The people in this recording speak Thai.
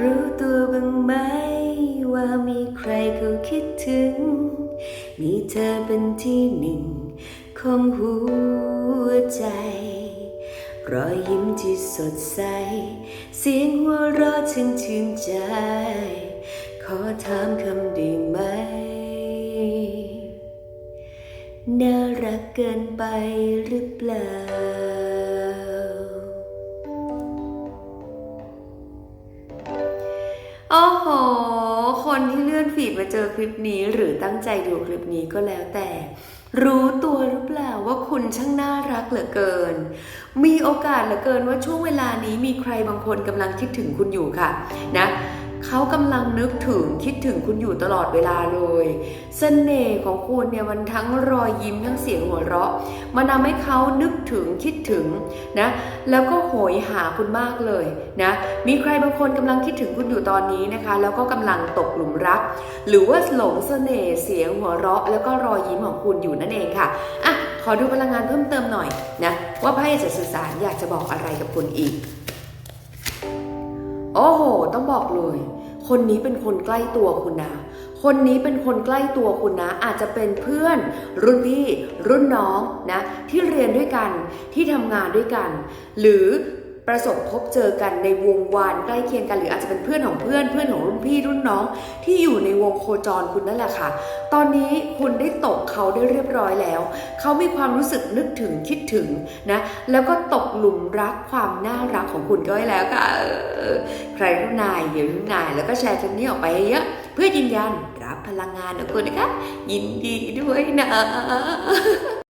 รู้ตัวบ้างไหม ว่ามีใครเขาคิดถึง มีเธอเป็นที่หนึ่ง ของหัวใจ รอยยิ้มที่สดใส เสียงหัวเราะช่างชื่นใจ ขอถามคำได้ไหม น่ารักเกินไปหรือเปล่า โอ้โห คนที่เลื่อนฟีดมาเจอคลิปนี้ หรือตั้งใจดูคลิปนี้ก็แล้วแต่ รู้ตัวหรือเปล่าว่าคุณช่างน่ารักเหลือเกิน มีโอกาสเหลือเกินว่าช่วงเวลานี้มีใครบางคนกำลังคิดถึงคุณอยู่ค่ะ นะ เขากำลังนึกถึงคิดถึงคุณอยู่ตลอดเวลาเลยเสน่ห์ของคุณเนี่ยมันทั้งรอยยิ้มทั้งเสียงหัวเราะ มันทำให้เขานึกถึงคิดถึงนะ แล้วก็โหยหาคุณมากเลยนะ มีใครบางคนกำลังคิดถึงคุณอยู่ตอนนี้นะคะ แล้วก็กำลังตกหลุมรัก หรือว่าหลงเสน่ห์เสียงหัวเราะ แล้วก็รอยยิ้มของคุณอยู่นั่นเองค่ะอะขอดูพลังงานเพิ่มเติมหน่อยนะว่าไพ่จะสื่อสารอยากจะบอกอะไรกับคุณอีกโอ้โห ต้องบอกเลย คนนี้เป็นคนใกล้ตัวคุณนะ คนนี้เป็นคนใกล้ตัวคุณนะ อาจจะเป็นเพื่อน รุ่นพี่ รุ่นน้องนะ ที่เรียนด้วยกันที่ทำงานด้วยกัน หรือ ประสบพบเจอกันในวงวานใกล้เคียงกันหรืออาจจะเป็นเพื่อนของเพื่อนเพื่อนของรุ่นพี่รุ่นน้อง ที่อยู่ในวงโคจรคุณนั่นแหละค่ะ ตอนนี้คุณได้ตกเขาได้เรียบร้อยแล้ว เขามีความรู้สึกนึกถึงคิดถึงนะ แล้วก็ตกหลุมรักความน่ารักของคุณก็ให้แล้วค่ะใครรู้นายอย่ารู้นายแล้วก็แชร์คลิปนี้ออกไปเยอะเพื่อยืนยันรับพลังงานของคุณนะคะยินดีด้วยนะ